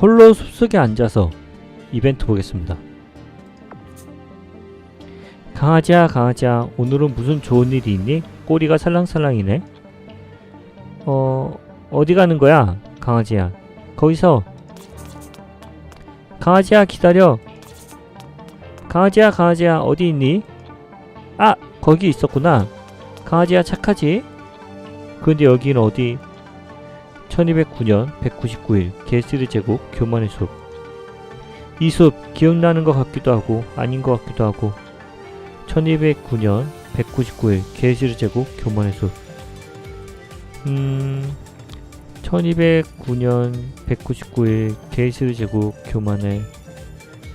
홀로 숲속에 앉아서 이벤트 보겠습니다. 강아지야 강아지야 오늘은 무슨 좋은 일이 있니? 꼬리가 살랑살랑이네. 어 어디 가는 거야 강아지야? 거기서 강아지야 기다려. 강아지야 강아지야 어디 있니? 아 거기 있었구나. 강아지야 착하지? 근데 여긴 어디? 1209년 199일 게스르 제국 교만의 숲. 이숲 기억나는 것 같기도 하고 아닌 것 같기도 하고 1209년 199일 게스르 제국 교만의 숲. 음 1209년 199일 게스르 제국 교만의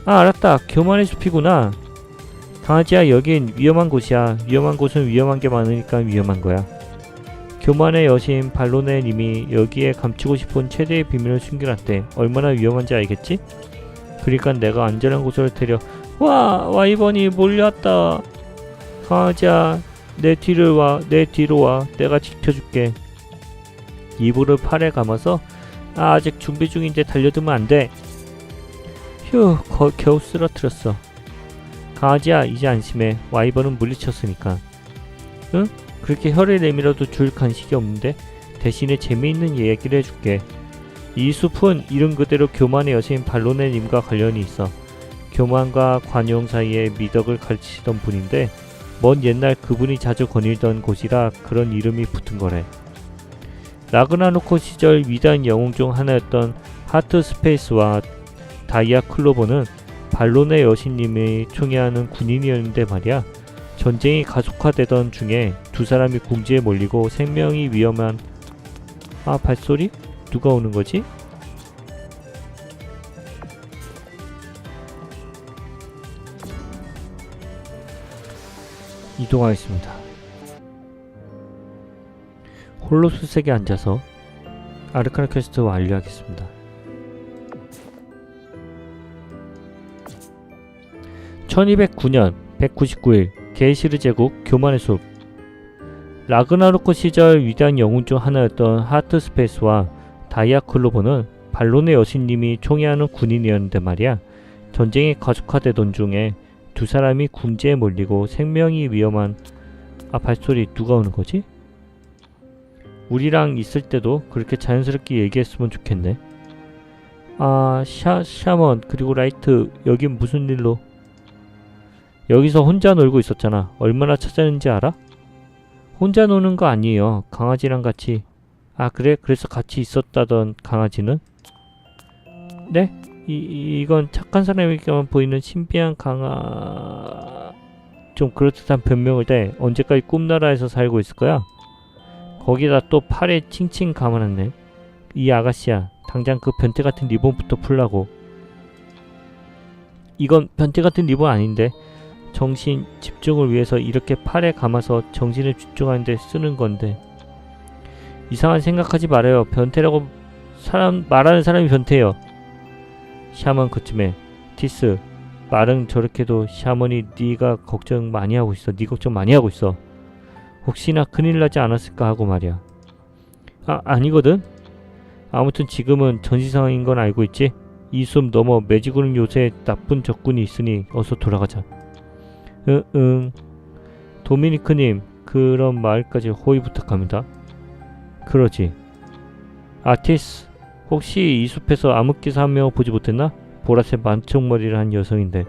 아 알았다 교만의 숲이구나 강아지야 여긴 위험한 곳이야 위험한 곳은 위험한 게 많으니까 위험한 거야 교만의 여신 발로네 님이 여기에 감추고 싶은 최대의 비밀을 숨겨놨대. 얼마나 위험한지 알겠지? 그러니까 내가 안전한 곳으로 데려. 와 와이번이 몰려왔다. 강아지야 내 뒤를 와. 내 뒤로 와. 내가 지켜줄게. 이불을 팔에 감아서 아, 아직 준비 중인데 달려들면 안 돼. 휴 거, 겨우 쓰러뜨렸어. 강아지야 이제 안심해. 와이번은 물리쳤으니까. 응? 그렇게 혀를 내밀어도 줄 간식이 없는데 대신에 재미있는 얘기를 해줄게. 이 숲은 이름 그대로 교만의 여신 발로네님과 관련이 있어. 교만과 관용 사이에 미덕을 가르치시던 분인데 먼 옛날 그분이 자주 거닐던 곳이라 그런 이름이 붙은 거래. 라그나노코 시절 위대한 영웅 중 하나였던 하트 스페이스와 다이아 클로버는 발로네 여신님이 총애하는 군인이었는데 말이야. 전쟁이 가속화되던 중에 두 사람이 궁지에 몰리고 생명이 위험한 아 발소리? 누가 오는 거지? 이동하겠습니다. 홀로 수색에 앉아서 아르카나 퀘스트 완료하겠습니다. 1209년 199일 게이시르 제국 교만의 숲. 라그나로크 시절 위대한 영웅 중 하나였던 하트 스페이스와 다이아 클로버는 발론의 여신님이 총애하는 군인이었는데 말이야 전쟁이 가속화되던 중에 두 사람이 궁지에 몰리고 생명이 위험한 아 발소리 누가 오는 거지? 우리랑 있을 때도 그렇게 자연스럽게 얘기했으면 좋겠네. 아 샤, 샤먼 그리고 라이트 여긴 무슨 일로 여기서 혼자 놀고 있었잖아. 얼마나 찾았는지 알아? 혼자 노는 거 아니에요. 강아지랑 같이. 아 그래? 그래서 같이 있었다던 강아지는? 네? 이, 이- 이건 착한 사람에게만 보이는 신비한 강아... 좀 그럴듯한 변명을 대 언제까지 꿈나라에서 살고 있을 거야? 거기다 또 팔에 칭칭 감아놨네. 이 아가씨야. 당장 그 변태 같은 리본부터 풀라고. 이건 변태 같은 리본 아닌데 정신 집중을 위해서 이렇게 팔에 감아서 정신을 집중하는데 쓰는 건데 이상한 생각하지 말아요. 변태라고 사람 말하는 사람이 변태예요. 샤먼 그쯤에 티스 말은 저렇게도 샤먼이 네가 걱정 많이 하고 있어. 네 걱정 많이 하고 있어. 혹시나 큰일 나지 않았을까 하고 말이야. 아 아니거든. 아무튼 지금은 전시 상황인 건 알고 있지. 이숲 넘어 매지구는 요새 나쁜 적군이 있으니 어서 돌아가자. 응, 응. 도미니크님, 그런 말까지 호의 부탁합니다. 그러지. 아티스, 혹시 이 숲에서 암흑기사 한 명을 보지 못했나? 보라색 만총머리를 한 여성인데.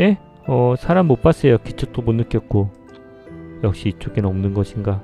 예? 어, 사람 못 봤어요. 기척도 못 느꼈고. 역시 이쪽엔 없는 것인가?